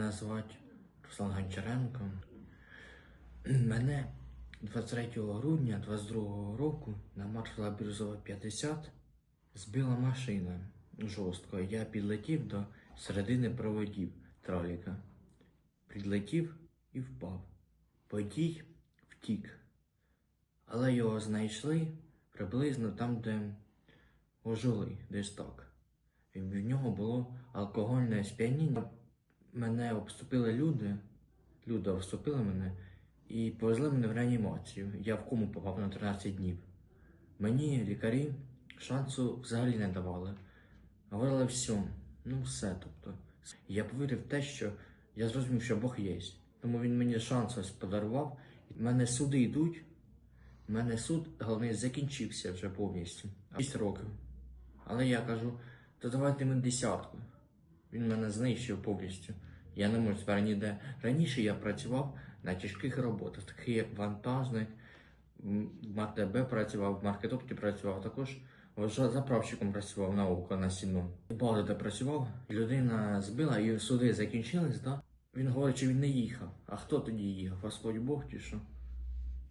Мене звати Руслан Гончаренко. Мене 23 грудня 22 року на маршала Бірюзова 50 збила машина жорстко. Я підлетів до середини проводів троліка. Підлетів і впав. Водій втік. Але його знайшли приблизно там, де ожили, десь так. В нього було алкогольне сп'яніння. Мене обступили люди, люди обступили мене і повезли мене в реанімацію. Я в кому попав на 13 днів. Мені лікарі шансу взагалі не давали. Говорили все, ну все. Тобто. Я повірив в те, що я зрозумів, що Бог є. Тому він мені шанс ось подарував. Мене суди йдуть. Мене суд головний закінчився вже повністю. 6 років. Але я кажу, то давайте ми десятку. Він мене знищив повністю. Я не можу тепер ніде. Раніше я працював на тяжких роботах, таких як вантажник, в МТБ працював, в маркетопті працював, також заправщиком працював на око на сіно. Багато де працював, людина збила і суди закінчились, да? Він говорить, що він не їхав. А хто тоді їхав? Господь Бог чи що?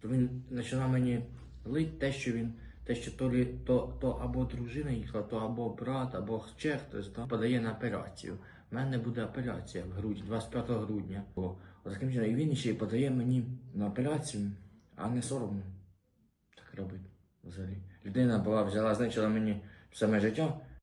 То він починав мені лить те, що він, те, що то, то, то або дружина їхала, то або брат, або ще хтось да, подає на операцію. У мене буде операція в грудні, 25 грудня. О, таким чином, і він ще й подає мені на операцію, а не соромно так робить взагалі. Людина була взяла, значила мені моє життя,